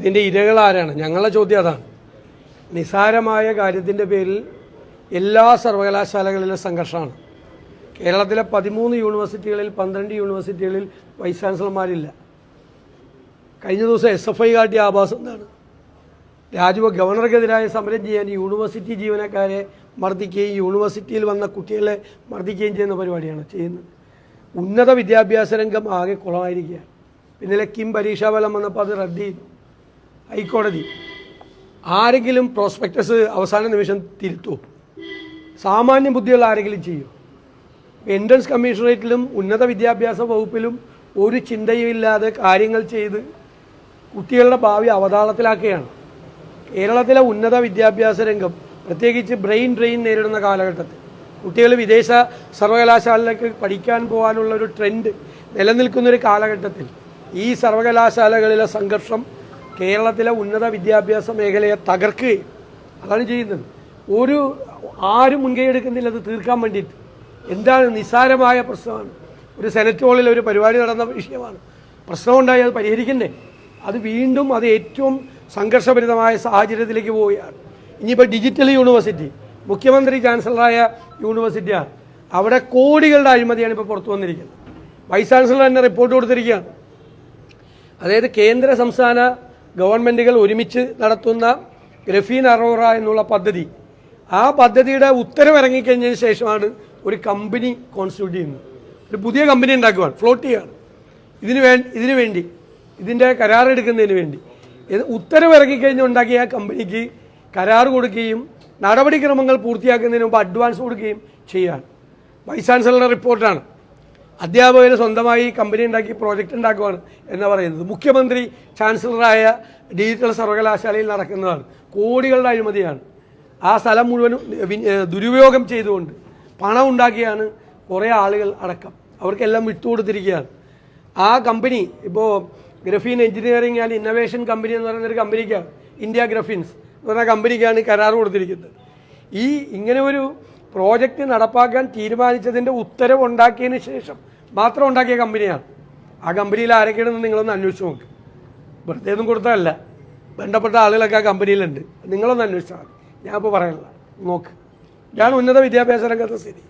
ഇതിന്റെ ഇരകൾ ആരാണ്? ഞങ്ങളുടെ ചോദ്യം അതാണ്. നിസാരമായ കാര്യത്തിന്റെ പേരിൽ എല്ലാ സർവകലാശാലകളിലും സംഘർഷമാണ്. കേരളത്തിലെ പതിമൂന്ന് യൂണിവേഴ്സിറ്റികളിൽ പന്ത്രണ്ട് യൂണിവേഴ്സിറ്റികളിൽ വൈസ് ചാൻസലർമാരില്ല. കഴിഞ്ഞ ദിവസം എസ് എഫ് ഐ കാട്ടിയ ആഭാസം എന്താണ്? രാജുവ ഗവർണർക്കെതിരായ സമരം ചെയ്യാൻ യൂണിവേഴ്സിറ്റി ജീവനക്കാരെ മർദ്ദിക്കുകയും യൂണിവേഴ്സിറ്റിയിൽ വന്ന കുട്ടികളെ മർദ്ദിക്കുകയും ചെയ്യുന്ന പരിപാടിയാണ് ചെയ്യുന്നത്. ഉന്നത വിദ്യാഭ്യാസ രംഗം ആകെ കുളമായിരിക്കുകയാണ്. പിന്നിലെ കിം പരീക്ഷാഫലം വന്നപ്പോൾ അത് റദ്ദ് ചെയ്തു. ഹൈക്കോടതി. ആരെങ്കിലും പ്രോസ്പെക്ടസ് അവസാന നിമിഷം തിരുത്തു. സാമാന്യ ബുദ്ധിയുള്ള ആരെങ്കിലും ചെയ്യും. എൻട്രൻസ് കമ്മീഷണറേറ്റിലും ഉന്നത വിദ്യാഭ്യാസ വകുപ്പിലും ഒരു ചിന്തയുമില്ലാതെ കാര്യങ്ങൾ ചെയ്ത് കുട്ടികളുടെ ഭാവി അവതാളത്തിലാക്കുകയാണ്. കേരളത്തിലെ ഉന്നത വിദ്യാഭ്യാസ രംഗം പ്രത്യേകിച്ച് ബ്രെയിൻ ഡ്രെയിൻ നേരിടുന്ന കാലഘട്ടത്തിൽ. കുട്ടികൾ വിദേശ സർവകലാശാലയിലേക്ക് പഠിക്കാൻ പോകാനുള്ള ഒരു ട്രെൻഡ് നിലനിൽക്കുന്നൊരു കാലഘട്ടത്തിൽ ഈ സർവകലാശാലകളിലെ സംഘർഷം കേരളത്തിലെ ഉന്നത വിദ്യാഭ്യാസ മേഖലയെ തകർക്കുകയും അതാണ് ചെയ്യുന്നത്. ഒരു ആരും മുൻകൈ എടുക്കുന്നില്ല അത് തീർക്കാൻ വേണ്ടിയിട്ട്. എന്താണ് നിസ്സാരമായ പ്രശ്നമാണ്. ഒരു സെനറ്റ് ഹോളിൽ ഒരു പരിപാടി നടന്ന വിഷയമാണ്. പ്രശ്നമുണ്ടായി അത് പരിഹരിക്കണ്ടേ? അത് വീണ്ടും അത് ഏറ്റവും സംഘർഷഭരിതമായ സാഹചര്യത്തിലേക്ക് പോവുകയാണ്. ഇനിയിപ്പോൾ ഡിജിറ്റൽ യൂണിവേഴ്സിറ്റി മുഖ്യമന്ത്രി ചാൻസലറായ യൂണിവേഴ്സിറ്റിയാണ്. അവിടെ കോടികളുടെ അഴിമതിയാണ് ഇപ്പോൾ പുറത്തു വന്നിരിക്കുന്നത്. വൈസ് ചാൻസലർ തന്നെ റിപ്പോർട്ട് കൊടുത്തിരിക്കുകയാണ്. അതായത് കേന്ദ്ര സംസ്ഥാന ഗവൺമെന്റുകൾ ഒരുമിച്ച് നടത്തുന്ന ഗ്രഫീൻ അറോറ എന്നുള്ള പദ്ധതി. ആ പദ്ധതിയുടെ ഉത്തരം ഇറങ്ങിക്കഴിഞ്ഞതിന് ശേഷമാണ് ഒരു കമ്പനി കോൺസ്റ്റിറ്റ്യൂട്ട് ചെയ്യുന്നത്. ഒരു പുതിയ കമ്പനി ഉണ്ടാക്കുവാണ് ഫ്ലോട്ട് ചെയ്യുകയാണ് ഇതിന് വേ ഇതിനു വേണ്ടി ഇതിന്റെ കരാറെടുക്കുന്നതിന് വേണ്ടി. ഉത്തരവ് ഇറങ്ങിക്കഴിഞ്ഞ് ഉണ്ടാക്കിയ ആ കമ്പനിക്ക് കരാർ കൊടുക്കുകയും നടപടിക്രമങ്ങൾ പൂർത്തിയാക്കുന്നതിന് മുമ്പ് അഡ്വാൻസ് കൊടുക്കുകയും ചെയ്യുകയാണ്. വൈസ് ചാൻസലറുടെ റിപ്പോർട്ടാണ് അധ്യാപകർ സ്വന്തമായി കമ്പനി ഉണ്ടാക്കി പ്രോജക്റ്റ് ഉണ്ടാക്കുവാണ് എന്ന് പറയുന്നത്. മുഖ്യമന്ത്രി ചാൻസലറായ ഡിജിറ്റൽ സർവകലാശാലയിൽ നടക്കുന്നതാണ്. കോടികളുടെ അഴിമതിയാണ്. ആ സ്ഥലം മുഴുവനും ദുരുപയോഗം ചെയ്തുകൊണ്ട് പണം ഉണ്ടാക്കിയാണ് കുറേ ആളുകൾ അടക്കം. അവർക്കെല്ലാം വിട്ടുകൊടുത്തിരിക്കുകയാണ്. ആ കമ്പനി ഇപ്പോൾ graphene engineering and innovation company എന്ന് പറയുന്നൊരു കമ്പനിക്കാണ് ഇന്ത്യ ഗ്രഫിൻസ് എന്ന് പറഞ്ഞ കമ്പനിക്കാണ് കരാർ കൊടുത്തിരിക്കുന്നത്. ഈ ഇങ്ങനെ ഒരു പ്രോജക്റ്റ് നടപ്പാക്കാൻ തീരുമാനിച്ചതിന്റെ ഉത്തരവ് ഉണ്ടാക്കിയതിന് ശേഷം മാത്രം ഉണ്ടാക്കിയ കമ്പനിയാണ്. ആ കമ്പനിയിൽ ആരൊക്കെയാണെന്ന് നിങ്ങളൊന്ന് അന്വേഷിച്ച് നോക്ക്. വെറുതെ ഒന്നും കൊടുത്തതല്ല. ബന്ധപ്പെട്ട ആളുകളൊക്കെ ആ കമ്പനിയിലുണ്ട്. നിങ്ങളൊന്ന് അന്വേഷിച്ചാൽ മതി ഞാനിപ്പോൾ പറയാനില്ല നോക്ക്. ഇതാണ് ഉന്നത വിദ്യാഭ്യാസ രംഗത്തെ സ്ഥിതി.